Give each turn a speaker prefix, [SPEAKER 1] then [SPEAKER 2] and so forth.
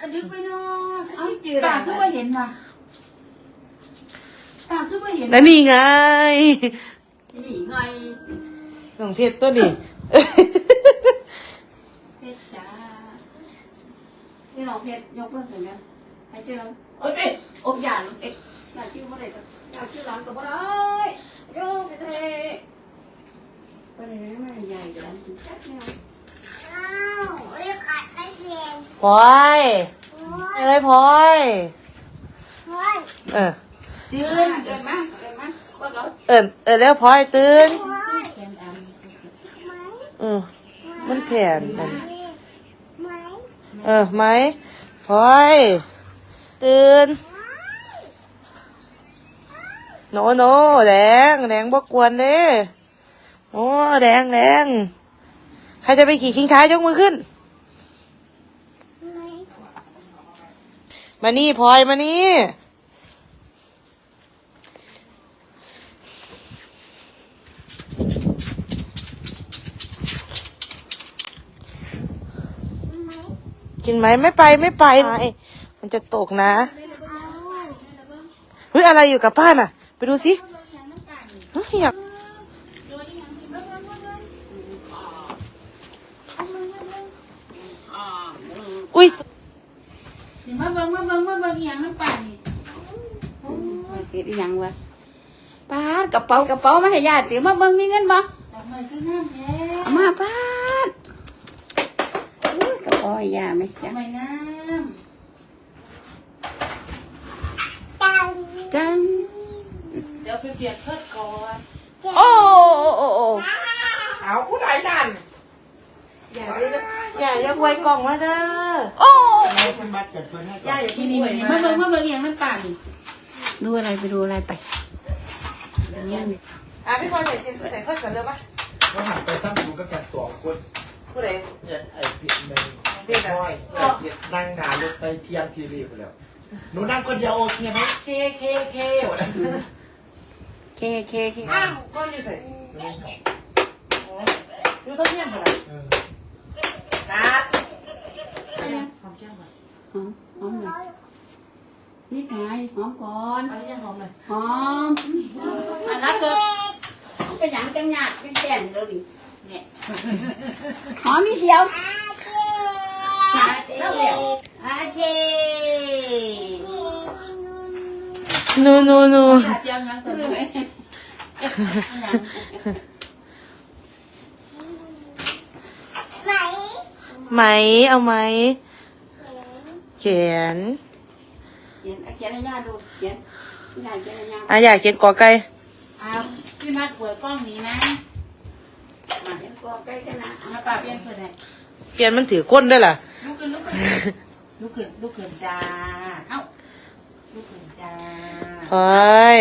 [SPEAKER 1] อันดึกไปเนาะเอาจืด
[SPEAKER 2] ตาคือว่าเห็นนะตาคือว่าเห็น
[SPEAKER 3] แล้วนี่ไง
[SPEAKER 1] นี่ไง
[SPEAKER 3] น้องเพชรตัวนี้
[SPEAKER 1] เพชรจ้าที่เราเพชรยกเพิ่งถึงกันให้ชื่อเราโอ้ยอบหยาดเอ๊ะหยาดชื่อว่าอะไรกันหยาดชื่อร้านก็บ่ได้โยกไปเทไปเลยแม่ใหญ่กับร้านจุ๊จักเนี่ย
[SPEAKER 3] พลอยเอ้ยพลอยเออ
[SPEAKER 1] ตื่นเกินมั้งเกินมั้งว่าเรา
[SPEAKER 3] เอินเอินแล้วพลอยตื่น
[SPEAKER 1] แกนด
[SPEAKER 3] อืมมันแผ่นมันเออไหมพลอยตื่นโนโนแดงแดงบกวนเด้โอ้แดงแดงใครจะไปขี่คิงท้ายยกมือขึ้น มานี่พลอยมานี่กินไหมไม่ไปไม่ไปไม่มันจะตกนะเฮ้ยอะไรอยู่กับป้าน่ะ ไปดูสิเฮ้ยอยากอุ้ย
[SPEAKER 2] นี่ มาเบิ่งมาเบิ่งมาเบิ่งอีหยังน้ำปลานี่ำ
[SPEAKER 1] เสียดยังวะป้ากระเป๋ากระเป๋ามาให้ญาติมาเบิ่งมีเงินบ่
[SPEAKER 2] ดอกไม้คืองามแท้
[SPEAKER 1] เอามาป้าดอุ้ยกระเป๋าให้ยาไหม
[SPEAKER 2] ดอ
[SPEAKER 1] จ๊ะ
[SPEAKER 2] กไม้งาม
[SPEAKER 1] จัง
[SPEAKER 3] เดี๋ยวไปเปลี่ยนเพิดก่อน
[SPEAKER 1] โอ้โอ้โอ้โอ้
[SPEAKER 3] เอาผู้ใดนั่น อย่าเลยนะอย่าอย่าไว้กล่องมาเด้อ
[SPEAKER 1] โอ้
[SPEAKER 3] อย่าอย่า
[SPEAKER 2] นี่
[SPEAKER 3] ที่
[SPEAKER 2] นี่
[SPEAKER 3] นี่
[SPEAKER 2] นี่มาเบิ่งมาเบิ่งอีหยังน้ำปลานี่
[SPEAKER 1] ดูอะไรไปดูอะไรไป
[SPEAKER 3] อะพี่พลอยใส่ใส่เพิดกันเลยปะ
[SPEAKER 4] ก็หันไปซ้ำดูกับแกสองคน
[SPEAKER 3] ผู้ใด
[SPEAKER 4] เนี่ยไอ้ผิดในพี่น้อยไอ้ผิดนั่งหนารถไปเที่ยงทีรีไปแล้วหนูนั่งคนเดียวโอเคไหมเคเคเคหมดแล้ว
[SPEAKER 1] เคเคเค
[SPEAKER 3] อ้าวก็อยู่ใส่อยู่ต้นเทียมอะไร
[SPEAKER 4] เออ
[SPEAKER 3] นัดหอมแก้ มก่อน
[SPEAKER 1] หอมหอมเลยนี่ไงหอมก่อน
[SPEAKER 3] อันนี้ยังหอมเลย
[SPEAKER 1] หอมอันนั้นเกิดเป็นหยังจังหยาดเป็นแก่นแล้วดิเนี่ยหอมมีเดียวอาเจ้าเดียวอาเจ
[SPEAKER 3] นูนูนู
[SPEAKER 2] ขาเจียวหยังตัวนี้
[SPEAKER 3] ไหมเอาไหม เขียน
[SPEAKER 1] เขียนเขียนให้ย่าดูเขียนพี่นายเขียนให้ย่า
[SPEAKER 3] อะอยากเขียนกอไก่
[SPEAKER 2] อ้าวพี่มัดเปิดกล้องนี้นะ
[SPEAKER 1] มาเขียนกอใกล้กันนะ
[SPEAKER 2] มาปลาเปลี่ยนเปิดให้
[SPEAKER 3] เปลี่ยนมันถือก้นด้วยล่ะ
[SPEAKER 2] ลุกขึ้นลุกขึ้นลุกขึ้นลุกขึ้นจ้าเอ้าลุกขึ้นจ้า
[SPEAKER 3] เฮ้ย